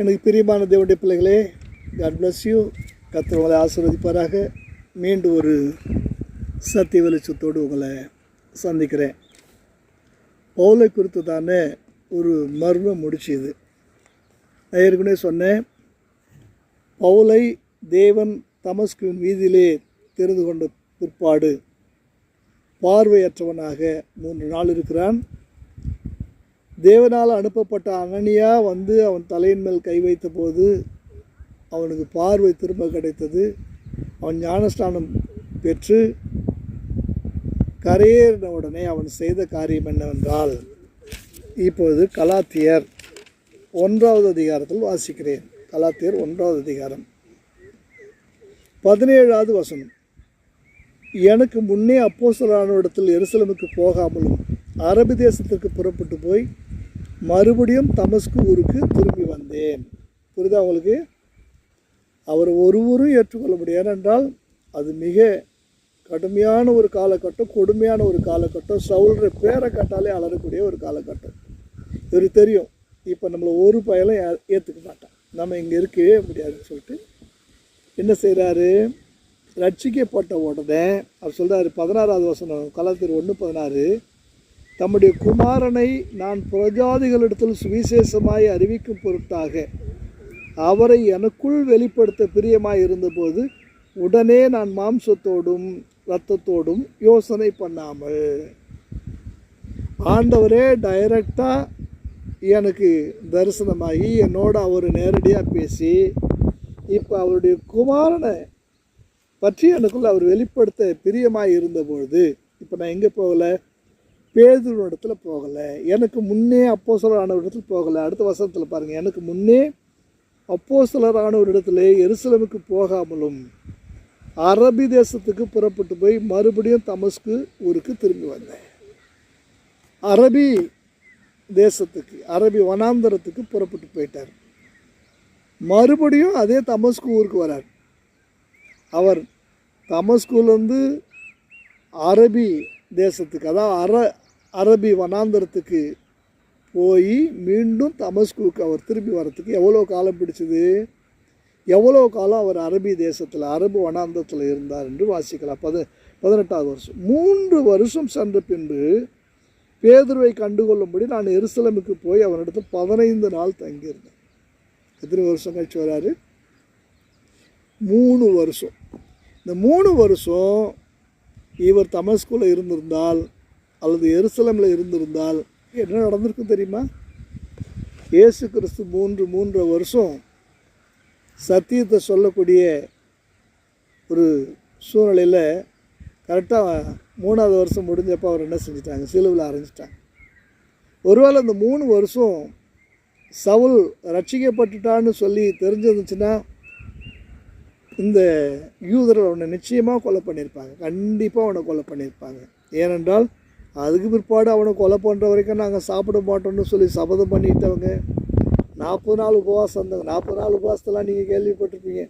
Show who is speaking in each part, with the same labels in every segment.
Speaker 1: எனக்கு பிரியமான தேவனுடைய பிள்ளைகளே காட் பிளஸ் யூ கர்த்தர் உங்களை ஆசீர்வதிப்பாராக. மீண்டும் ஒரு சத்திய வெளிச்சத்தோடு உங்களை சந்திக்கிறேன். பவுலை குறித்து தானே ஒரு மர்மம் முடிச்சுது. நான் ஏற்கனவே சொன்னேன் பவுலை தேவன் தமஸ்குவின் வீதியிலே தெரிந்து கொண்ட பிற்பாடு பார்வையற்றவனாக மூன்று நாள் இருக்கிறான். தேவனால் அனுப்பப்பட்ட அனனியா வந்து அவன் தலையின் மேல் கை வைத்த போது அவனுக்கு பார்வை திரும்ப கிடைத்தது. அவன் ஞானஸ்தானம் பெற்று கரையேறின உடனே அவன் செய்த காரியம் என்னவென்றால் இப்போது கலாத்தியர் ஒன்றாவது அதிகாரத்தில் வாசிக்கிறேன். கலாத்தியர் ஒன்றாவது அதிகாரம். பதினேழாவது வசனம். எனக்கு முன்னே அப்போசலான இடத்தில் எருசலமுக்கு போகாமலும் அரபி தேசத்திற்கு புறப்பட்டு போய் மறுபடியும் தமஸ்கு ஊருக்கு திரும்பி வந்தேன். புரியுதா உங்களுக்கு? அவர் ஒருவரும் ஏற்றுக்கொள்ள முடியும் ஏனென்றால் அது மிக கடுமையான ஒரு காலகட்டம் கொடுமையான ஒரு காலகட்டம். சவுல்ற பேரை கட்டாலே அலறக்கூடிய ஒரு காலகட்டம். இவருக்கு தெரியும். இப்போ நம்மளை ஒரு பயலும் ஏற்றுக்க மாட்டான். நம்ம இங்கே இருக்கவே முடியாதுன்னு சொல்லிட்டு என்ன செய்கிறாரு ரட்சிக்கப்பட்ட உடனே அவர் சொல்கிறாரு பதினாறாவது வசனம் கலாத்திர ஒன்று பதினாறு தம்முடைய குமாரனை நான் பிரஜாதிகளிடத்தில் சுவிசேஷமாய் அறிவிக்கும் பொருட்டாக அவரை எனக்குள் வெளிப்படுத்த பிரியமாய் இருந்தபோது உடனே நான் மாம்சத்தோடும் இரத்தத்தோடும் யோசனை பண்ணாமல். ஆண்டவரே டைரக்டாக எனக்கு தரிசனமாகி என்னோட அவர் நேரடியாக பேசி இப்போ அவருடைய குமாரனை பற்றி எனக்குள்ள அவர் வெளிப்படுத்த பிரியமாக இருந்தபொழுது இப்போ நான் எங்கே போகலை? பேதுரு இடத்துல போகலை. எனக்கு முன்னே அப்போ சிலரான இடத்துல போகலை. அடுத்த வசனத்தில் பாருங்கள் எனக்கு முன்னே அப்போ சிலரான ஒரு இடத்துல எருசலமுக்கு போகாமலும் அரபி தேசத்துக்கு புறப்பட்டு போய் மறுபடியும் தமஸ்கு ஊருக்கு திரும்பி வந்தேன். அரபி தேசத்துக்கு அரபி வனாந்தரத்துக்கு புறப்பட்டு போயிட்டார். மறுபடியும் அதே தமஸ்கு ஊருக்கு வரார். அவர் தமஸ்குலேருந்து அரபி தேசத்துக்கு அதாவது அர அரபி வனாந்தரத்துக்கு போய் மீண்டும் தமஸ்குக்கு அவர் திரும்பி வரத்துக்கு எவ்வளோ காலம் பிடிச்சது? எவ்வளோ காலம் அவர் அரபி தேசத்தில் அரபு வனாந்தரத்தில் இருந்தார் என்று வாசிக்கலாம். பத பதினெட்டாவது வருஷம். மூன்று வருஷம் சென்ற பின்பு பேதுருவை கண்டுகொள்ளும்படி நான் எருசலமுக்கு போய் அவனிடத்தில் பதினைந்து நாள் தங்கியிருந்தேன். எத்தனை வருஷம் கழிச்சு வராரு? மூணு வருஷம். இந்த மூணு வருஷம் இவர் தமஸ்குள்ளே இருந்திருந்தால் அல்லது எருசலமில் இருந்திருந்தால் என்ன நடந்திருக்கும் தெரியுமா? இயேசு கிறிஸ்து மூன்று மூன்று வருஷம் சத்தியத்தை சொல்லக்கூடிய ஒரு சூழ்நிலையில் கரெக்டாக மூணாவது வருஷம் முடிஞ்சப்போ அவர் என்ன செஞ்சிட்டாங்க? சிலுவில் அரைஞ்சிட்டாங்க. ஒருவேளை இந்த மூணு வருஷம் சவுல் ரட்சிக்கப்பட்டுட்டான்னு சொல்லி தெரிஞ்சிருந்துச்சுன்னா இந்த யூதர்கள் அவனை நிச்சயமாக கொலை பண்ணியிருப்பாங்க. கண்டிப்பாக அவனை கொலை பண்ணியிருப்பாங்க. ஏனென்றால் அதுக்கு பிற்பாடு அவனை கொலை பண்ணுற வரைக்கும் நாங்கள் சாப்பிட மாட்டோம்னு சொல்லி சபதம் பண்ணிட்டவங்க. நாற்பது நாள் உபவாசம் இருந்தாங்க. நாற்பது நாள் உபவாசத்தெல்லாம் நீங்கள் கேள்விப்பட்டிருப்பீங்க.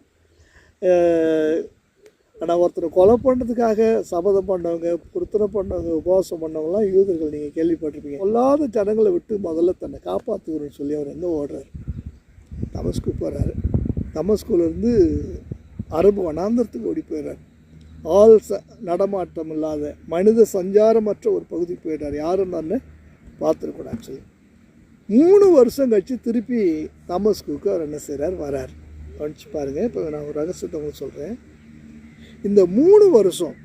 Speaker 1: ஆனால் ஒருத்தரை கொலை பண்ணுறதுக்காக சபதம் பண்ணவங்க புருத்தனை பண்ணவங்க உபவாசம் பண்ணவங்களாம் யூதர்கள் நீங்கள் கேள்விப்பட்டிருப்பீங்க. கொல்லாத ஜனங்களை விட்டு முதல்ல தன்னை காப்பாற்றுக்கணும்னு சொல்லி அவர் எங்கே ஓடுறாரு? தமஸ்கு போகிறாரு தமஸ்குலேருந்து அரபு வனாந்தரத்துக்கு ஓடி போயிடுறார். ஆள் ச நடமாட்டம் இல்லாத மனித சஞ்சாரமற்ற ஒரு பகுதிக்கு போயிட்டார். யாரும் நான் பார்த்துருக்கூடாது ஆக்சுவலி மூணு வருஷம் கழித்து திருப்பி தாமஸ்குக்கு அவர் என்ன செய்கிறார் வரார். கவனிச்சு பாருங்கள் இப்போ நான் ஒரு ரகசியத்தை உங்களுக்கு சொல்கிறேன் இந்த மூணு வருஷம்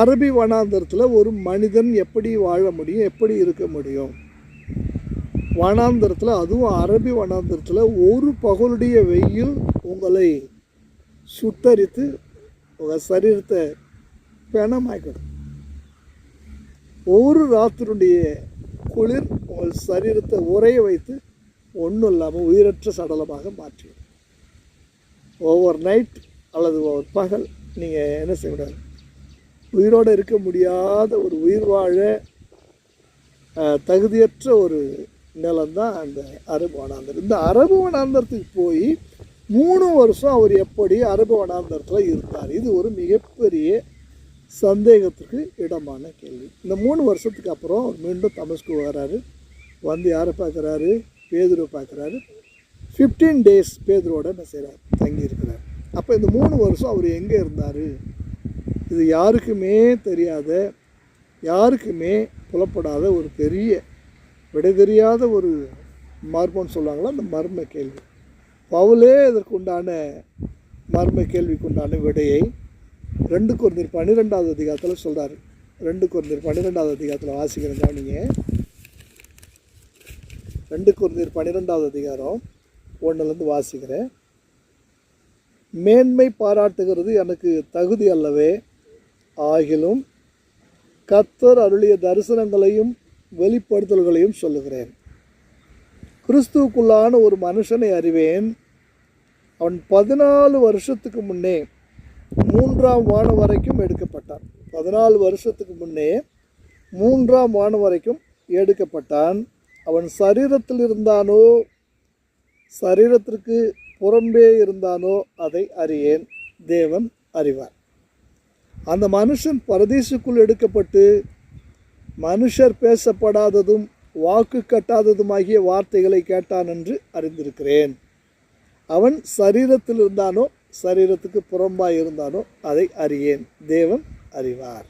Speaker 1: அரபி வனாந்தரத்தில் ஒரு மனிதன் எப்படி வாழ முடியும் எப்படி இருக்க முடியும்? வனாந்தரத்தில் அதுவும் அரபி வனாந்தரத்தில் ஒரு பகலுடைய வெயில் உங்களை சுட்டரித்து உங்கள் சரீரத்தை பிணமாக்கிடும் ஒரு ராத்திரியுடைய குளிர் உங்கள் சரீரத்தை உறைய வைத்து ஒன்றும் இல்லாமல் உயிரற்ற சடலமாக மாற்றிடும். ஓவர் நைட் அல்லது ஒவ்வொரு பகல் நீங்கள் என்ன செய்யக்கூடாது உயிரோடு இருக்க முடியாத ஒரு உயிர் வாழ தகுதியற்ற ஒரு நிலம்தான் அந்த அரபு வனாந்தர் இந்த அரபு வனாந்தரத்துக்கு போய் மூணு வருஷம் அவர் எப்படி அரபு வனாந்தரத்தில் இருந்தார்? இது ஒரு மிகப்பெரிய சந்தேகத்துக்கு இடமான கேள்வி. இந்த மூணு வருஷத்துக்கு அப்புறம் அவர் மீண்டும் தமஸ்கு வர்றாரு. வந்து யாரை பார்க்குறாரு? பேதுருவை பார்க்குறாரு. ஃபிஃப்டீன் டேஸ் பேதரோட என்ன செய்கிறார் தங்கி இருக்கிறார் அப்போ இந்த மூணு வருஷம் அவர் எங்கே இருந்தார்? இது யாருக்குமே தெரியாத யாருக்குமே புலப்படாத ஒரு பெரிய விடை தெரியாத ஒரு மர்மம்னு சொல்லுவாங்களா? அந்த மர்ம கேள்வி. பவுலே இதற்குண்டான மர்ம கேள்விக்குண்டான விடையை ரெண்டு குருந்தர் பன்னிரெண்டாவது அதிகாரத்தில் சொல்கிறார் ரெண்டு குருந்தர் பன்னிரெண்டாவது அதிகாரத்தில் வாசிக்கிறேன் கவனிங்க. ரெண்டு குருந்தர் பன்னிரெண்டாவது அதிகாரம் ஒன்றுலேருந்து வாசிக்கிறேன். மேன்மை பாராட்டுகிறது எனக்கு தகுதி அல்லவே. ஆகிலும் கத்தர் அருளிய தரிசனங்களையும் வெளிப்படுத்தல்களையும் சொல்லுகிறேன். கிறிஸ்துவுக்குள்ளான ஒரு மனுஷனை அறிவேன். அவன் பதினாலு வருஷத்துக்கு முன்னே மூன்றாம் வானம் வரைக்கும் எடுக்கப்பட்டான். பதினாலு வருஷத்துக்கு முன்னே மூன்றாம் வானம் வரைக்கும் எடுக்கப்பட்டான். அவன் சரீரத்தில் இருந்தானோ சரீரத்திற்கு புறம்பே இருந்தானோ அதை அறியேன். தேவன் அறிவார். அந்த மனுஷன் பரதீசுக்குள் எடுக்கப்பட்டு மனுஷர் பேசப்படாததும் வாக்கு கட்டாததுமாகிய வார்த்தைகளை கேட்டான் என்று அறிந்திருக்கிறேன். அவன் சரீரத்தில் இருந்தானோ சரீரத்துக்கு புறம்பாய் இருந்தானோ அதை அறியேன். தேவன் அறிவார்.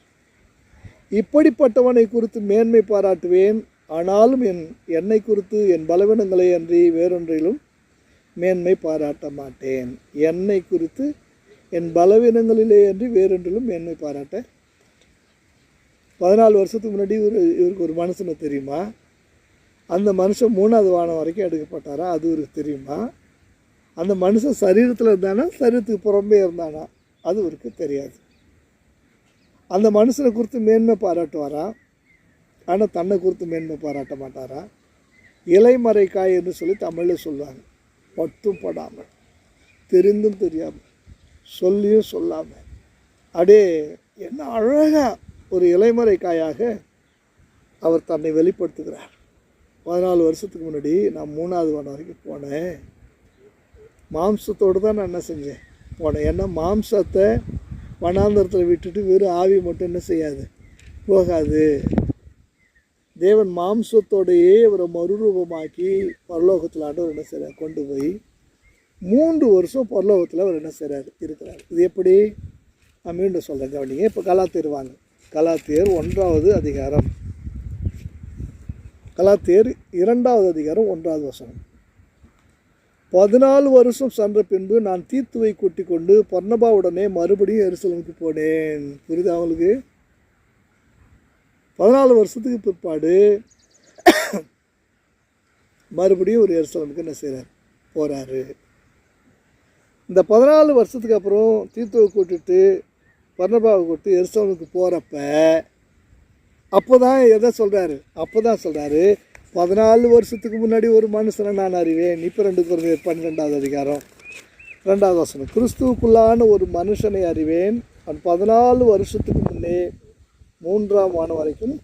Speaker 1: இப்படிப்பட்டவனை குறித்து மேன்மை பாராட்டுவேன். ஆனாலும் என் என்னை குறித்து என் பலவீனங்களை அன்றி வேறொன்றிலும் மேன்மை பாராட்ட மாட்டேன். என்னை குறித்து என் பலவீனங்களிலே அன்றி வேறொன்றிலும் மேன்மை பாராட்ட. பதினாலு வருஷத்துக்கு முன்னாடி ஒரு இவருக்கு ஒரு மனுஷனை தெரியுமா? அந்த மனுஷன் மூணாவது வானம் வரைக்கும் எடுக்கப்பட்டாரா? அது இவருக்கு தெரியுமா? அந்த மனுஷன் சரீரத்தில் இருந்தானா? சரீரத்துக்கு புறம்பே இருந்தானா? அது இவருக்கு தெரியாது. அந்த மனுஷனை குறித்து மேன்மை பாராட்டுவாரா? ஆனால் தன்னை குறித்து மேன்மை பாராட்ட மாட்டாரா? இலைமறை காய் என்று சொல்லி தமிழில் சொல்லுவாங்க. பட்டும் படாமல் தெரிந்தும் தெரியாமல் சொல்லியும் சொல்லாமல். அடே என்ன அழகாக ஒரு இலைமறை காயாக அவர் தன்னை வெளிப்படுத்துகிறார். பதினாலு வருஷத்துக்கு முன்னாடி நான் மூணாவது வானம் வரைக்கும் போனேன். மாம்சத்தோடு தான் நான் என்ன செஞ்சேன்? போனேன். ஏன்னா மாம்சத்தை வனாந்தரத்தில் விட்டுட்டு வெறும் ஆவி மட்டும் என்ன செய்யாது? போகாது. தேவன் மாம்சத்தோடையே அவரை மறுரூபமாக்கி பரலோகத்தில் ஆண்டவர் என்ன செய்கிறார் கொண்டு போய் மூன்று வருஷம் பரலோகத்தில் அவர் என்ன செய்கிறார் இருக்கிறார். இது எப்படி? நான் மீண்டும் சொல்கிறேன் கவனிங்க. இப்போ கலாத்தேர் வாங்க. கலாத்தியர் ஒன்றாவது அதிகாரம். கலாத்தியர் இரண்டாவது அதிகாரம் ஒன்றாவது வசனம். பதினாலு வருஷம் சென்ற பின்பு நான் தீத்துவை கூட்டிக் கொண்டு பர்ணபாவுடனே மறுபடியும் எருசலமுக்கு போனேன். புரியுதா அவங்களுக்கு பதினாலு வருஷத்துக்கு பிற்பாடு மறுபடியும் ஒரு எருசலமுக்கு என்ன செய்கிறார் போகிறாரு இந்த பதினாலு வருஷத்துக்கு அப்புறம் தீத்துவை கூட்டிட்டு பர்ணபாவை கூட்டி எருசலமுக்கு போகிறப்ப அப்போ தான் எதை சொல்கிறாரு அப்போ தான் சொல்கிறாரு பதினாலு வருஷத்துக்கு முன்னாடி ஒரு மனுஷனை நான் அறிவேன். இப்போ ரெண்டு குழந்தை பன்னிரெண்டாவது அதிகாரம் ரெண்டாவது வசனம். கிறிஸ்துவுக்குள்ளான ஒரு மனுஷனை அறிவேன். அவன் பதினாலு வருஷத்துக்கு முன்னே மூன்றாம் வானம் வரைக்கும்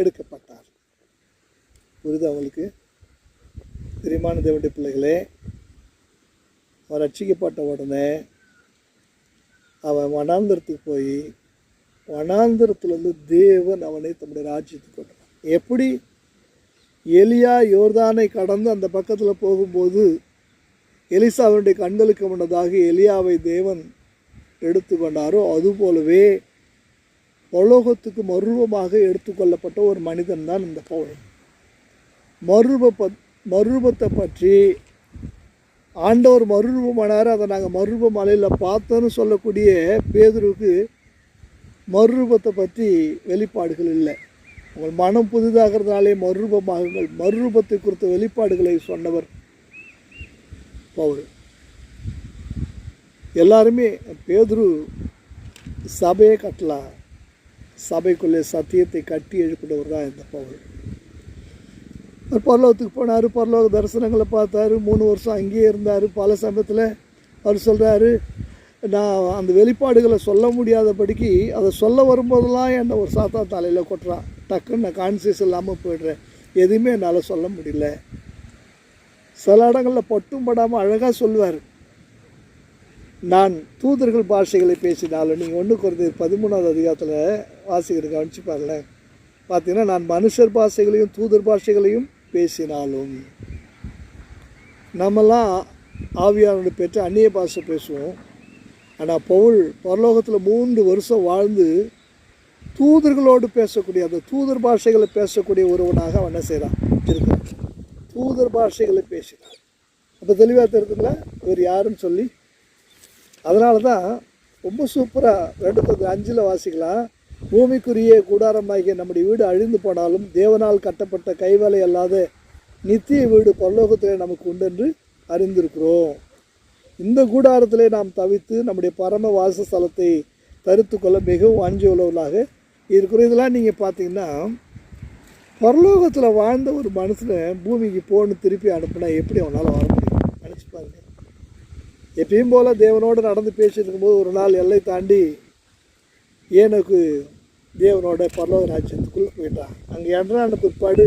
Speaker 1: எடுக்கப்பட்டார். புரியுது அவங்களுக்கு பிரியமான தேவனுடைய பிள்ளைகளே அவன் ரட்சிக்கப்பட்ட உடனே அவன் மனாந்திரத்துக்கு போய் வனாந்தரத்துலேருந்து தேவன் அவனை தன்னுடைய ராஜ்யத்துக்கு கொண்டான். எப்படி? எலியா யோர்தானை கடந்து அந்த பக்கத்தில் போகும்போது எலிசாவினுடைய கண்களுக்கு முன்னதாக எலியாவை தேவன் எடுத்துக்கொண்டாரோ அதுபோலவே பரலோகத்துக்கு மறுரூபமாக எடுத்துக்கொள்ளப்பட்ட ஒரு மனிதன் தான் இந்த பவுல். மறுரூப பத் மறுரூபத்தை பற்றி ஆண்டவர் மறுரூபமானார் அதை நாங்கள் மறுரூப மலையில் பார்த்தோன்னு சொல்லக்கூடிய பேதருக்கு மறுரூபத்தை பற்றி வெளிப்பாடுகள் இல்லை. உங்கள் மனம் புதிதாகிறதுனாலே மறுரூபமாகுங்கள். மறுரூபத்தை குறித்த வெளிப்பாடுகளை சொன்னவர் பவுல். எல்லாருமே பேதுரு சபையை கட்டலாம். சபைக்குள்ளே சத்தியத்தை கட்டி எழுப்பினவர் தான் இந்த பவுல். அவர் பரலோகத்துக்கு போனார். பரலோக தரிசனங்களை பார்த்தாரு. மூணு வருஷம் அங்கேயே இருந்தார். பல சமயத்தில் அவர் சொல்கிறாரு நான் அந்த வெளிப்பாடுகளை சொல்ல முடியாதபடிக்கு அதை சொல்ல வரும்போதெல்லாம் என்னை ஒரு சாத்தா தலையில் கொட்டுறான். டக்குன்னு நான் கான்சியஸ் இல்லாமல் போயிடுறேன். எதுவுமே என்னால் சொல்ல முடியல. சில இடங்களில் பட்டும் படாமல் அழகாக சொல்லுவார். நான் தூதர்கள் பாஷைகளை பேசினாலும் நீங்கள் ஒன்று குறைந்த பதிமூணாவது அதிகாரத்தில் வாசிக்கிற கவனிச்சு பாருங்களேன். பார்த்தீங்கன்னா நான் மனுஷர் பாஷைகளையும் தூதர் பாஷைகளையும் பேசினாலும் நம்மலாம் ஆவியானோட பெற்று அந்நிய பாஷை பேசுவோம். ஆனால் பவுல் பரலோகத்தில் மூன்று வருஷம் வாழ்ந்து தூதர்களோடு பேசக்கூடிய அந்த தூதர் பாஷைகளை பேசக்கூடிய ஒருவனாக அவன் என்ன செய்கிறான் இருக்கிறான். தூதர் பாஷைகளை பேசினான். அப்போ தெளிவாக தெரியுதுங்களா இவர் யாருன்னு சொல்லி? அதனால தான் ரொம்ப சூப்பராக ரெண்டு அஞ்சில் வாசிக்கலாம். பூமிக்குரிய கூடாரமாகிய நம்முடைய வீடு அழிந்து போனாலும் தேவனால் கட்டப்பட்ட கைவேலை அல்லாத நித்திய வீடு பரலோகத்திலே நமக்கு உண்டென்று அறிந்திருக்கிறோம். இந்த கூடாரத்திலே நாம் தவித்து நம்முடைய பரம வாசஸ்தலத்தை தரித்து கொள்ள மிகவும் அஞ்சு உள்ளவர்களாக இருக்கிற இதெல்லாம் நீங்கள் பார்த்தீங்கன்னா பரலோகத்தில் வாழ்ந்த ஒரு மனுஷன் பூமிக்கு போகணும் திருப்பி அனுப்புனா எப்படி அவனால் வர முடியும்? நினச்சி பாருங்க. எப்பயும் போல் தேவனோடு நடந்து பேசிட்டு இருக்கும்போது ஒரு நாள் எல்லை தாண்டி ஏனுக்கு தேவனோட பரலோக ராஜ்யத்துக்குள்ளே போயிட்டான். அங்கே என்றான பிற்பாடு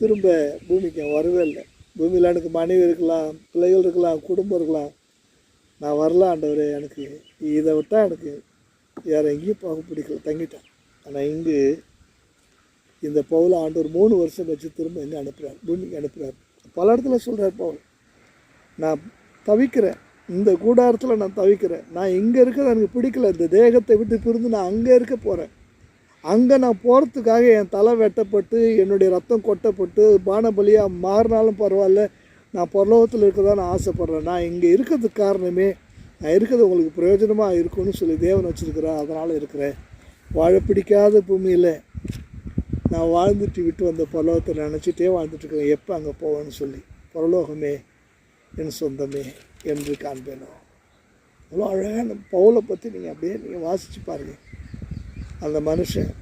Speaker 1: திரும்ப பூமிக்கு வரவே இல்லை. பூமியில் எனக்கு மனைவி இருக்கலாம் பிள்ளைகள் இருக்கலாம் குடும்பம் இருக்கலாம். நான் வரலாம் ஆண்டவரே எனக்கு இதை விட்டால் எனக்கு வேறு எங்கேயும் போக பிடிக்கல. தங்கிட்டேன். ஆனால் இங்கு இந்த பவுல ஆண்டவர் மூணு வருஷம் வச்சு திரும்ப எங்கே அனுப்புகிறார் பூமிக்கு அனுப்புகிறார் பல இடத்துல சொல்கிறார் பவுல் நான் தவிக்கிறேன். இந்த கூடாரத்தில் நான் தவிக்கிறேன். நான் இங்கே இருக்கிறது எனக்கு பிடிக்கல. இந்த தேகத்தை விட்டு பிரிந்து நான் அங்கே இருக்க போகிறேன் அங்கே நான் போகிறதுக்காக என் தலை வெட்டப்பட்டு என்னுடைய ரத்தம் கொட்டப்பட்டு பானபலியாக மாறினாலும் பரவாயில்ல. நான் பரலோகத்தில் இருக்கிறதா நான் ஆசைப்பட்றேன். நான் இங்கே இருக்கிறதுக்கு காரணமே நான் இருக்கிறது உங்களுக்கு பிரயோஜனமாக இருக்கும்னு சொல்லி தேவன் வச்சுருக்கிறேன் அதனால் இருக்கிறேன். வாழ பிடிக்காத பூமியில் நான் வாழ்ந்துட்டு விட்டு வந்த பரலோகத்தை நினச்சிட்டே வாழ்ந்துட்டுருக்கிறேன் எப்போ அங்கே போவேன்னு சொல்லி. பரலோகமே என் சொந்தமே என்று காண்பேனோ. அவ்வளோ அழகான பவுலை பற்றி நீங்கள் அப்படியே நீங்கள் வாசித்து பாருங்கள் அந்த மனுஷன்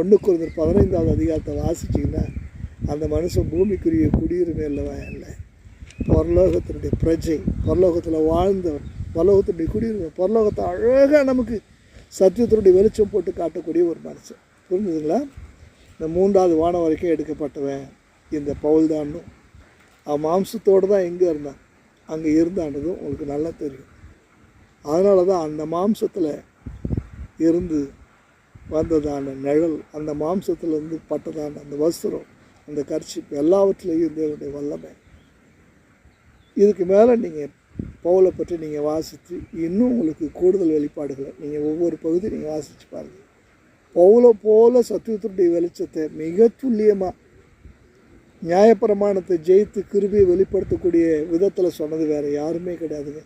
Speaker 1: ஒன்று குறைந்த பதினைந்தாவது அதிகாரத்தை வாசிச்சிங்கன்னா அந்த மனுஷன் பூமிக்குரிய குடியுரிமை இல்லவா இல்லை பரலோகத்தினுடைய பிரஜை பரலோகத்தில் வாழ்ந்தவன் பரலோகத்தினுடைய குடியுரிமை பரலோகத்தை அழகாக நமக்கு சத்தியத்தினுடைய வெளிச்சம் போட்டு காட்டக்கூடிய ஒரு மனுஷன். புரிஞ்சுதுங்களா? இந்த மூன்றாவது வானம் வரைக்கும் எடுக்கப்பட்டவன் இந்த பவுல் தானும் அவன் மாம்சத்தோடு தான் எங்கே இருந்தான்? அங்கே இருந்தான்றதும் உங்களுக்கு நல்லா தெரியும். அதனால தான் அந்த மாம்சத்தில் இருந்து வந்ததான நிழல் அந்த மாம்சத்துலேருந்து பட்டதான அந்த வஸ்திரம் அந்த கர்ச்சிப்பு எல்லாவற்றிலையும் தேவனுடைய வல்லமை. இதுக்கு மேலே நீங்கள் பவுலை பற்றி நீங்கள் வாசித்து இன்னும் உங்களுக்கு கூடுதல் வெளிப்பாடுகளை நீங்கள் ஒவ்வொரு பகுதி நீங்கள் வாசித்து பாருங்கள் பவுலை போல சத்தியத்துடைய வெளிச்சத்தை மிக துல்லியமாக நியாயப்பிரமாணத்தை ஜெயித்து கிருபியை வெளிப்படுத்தக்கூடிய விதத்தில் சொன்னது வேறு யாருமே கிடையாதுங்க.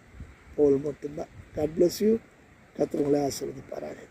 Speaker 1: பவுல் மட்டும்தான். காட் பிளஸ் யூ கத்திரங்களை ஆசீர்வதிப்பாராங்க